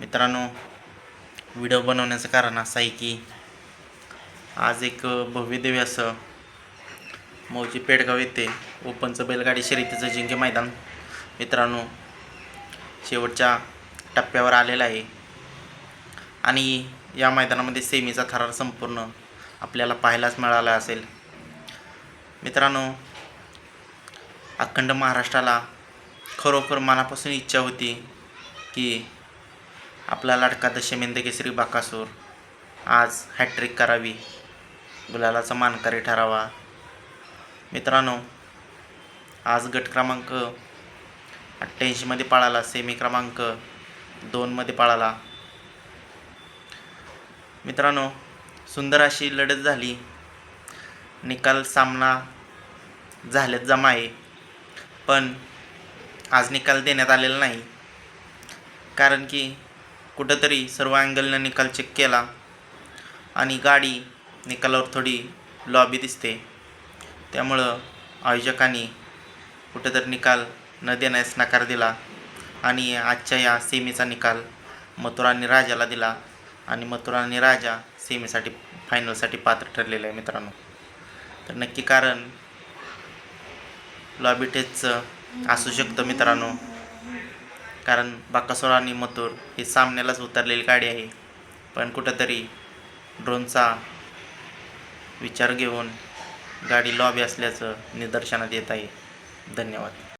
मित्रांनो व्हिडिओ बनवण्याचं कारण असं आहे की आज एक भव्यदेवी असं मौजी पेडगाव येथे ओपनचं बैलगाडी शर्यतीचं जिंके मैदान मित्रांनो शेवटच्या टप्प्यावर आलेलं आहे. आणि या मैदानामध्ये सेमीचा थरार संपूर्ण आपल्याला पाहायलाच मिळाला असेल. मित्रांनो अखंड महाराष्ट्राला खरोखर मनापासून इच्छा होती की आपला लाडका दशमेंद केसरी बाकासूर. आज हॅट्रिक करावी. गुलालाचा मानकरी ठरावा. मित्रांनो आज गट क्रमांक अठ्ठ्याऐंशीमध्ये पाळाला सेमी क्रमांक दोनमध्ये पाळाला. मित्रांनो सुंदर अशी लढत झाली. निकाल सामना झाल्यात जमा आहे पण आज निकाल देण्यात आलेला नाही. कारण की कुठंतरी सर्व अँगलनं निकाल चेक केला आणि गाडी निकालावर थोडी लॉबी दिसते. त्यामुळं आयोजकांनी कुठंतरी निकाल न देण्यास नकार दिला आणि आजच्या या सेमीचा निकाल मथुरा आणि राजाला दिला आणि मथुरा आणि राजा सेमीसाठी फायनलसाठी पात्र ठरलेलं आहे मित्रांनो. तर नक्की कारण लॉबी टेस्टचं असू शकतं मित्रांनो. कारण बाकासोर आणि मथुर ही सामन्यालाच उतरलेली गाडी आहे. पण कुठंतरी ड्रोनचा विचार घेऊन गाडी लॉबी असल्याचं निदर्शनात येत आहे. धन्यवाद.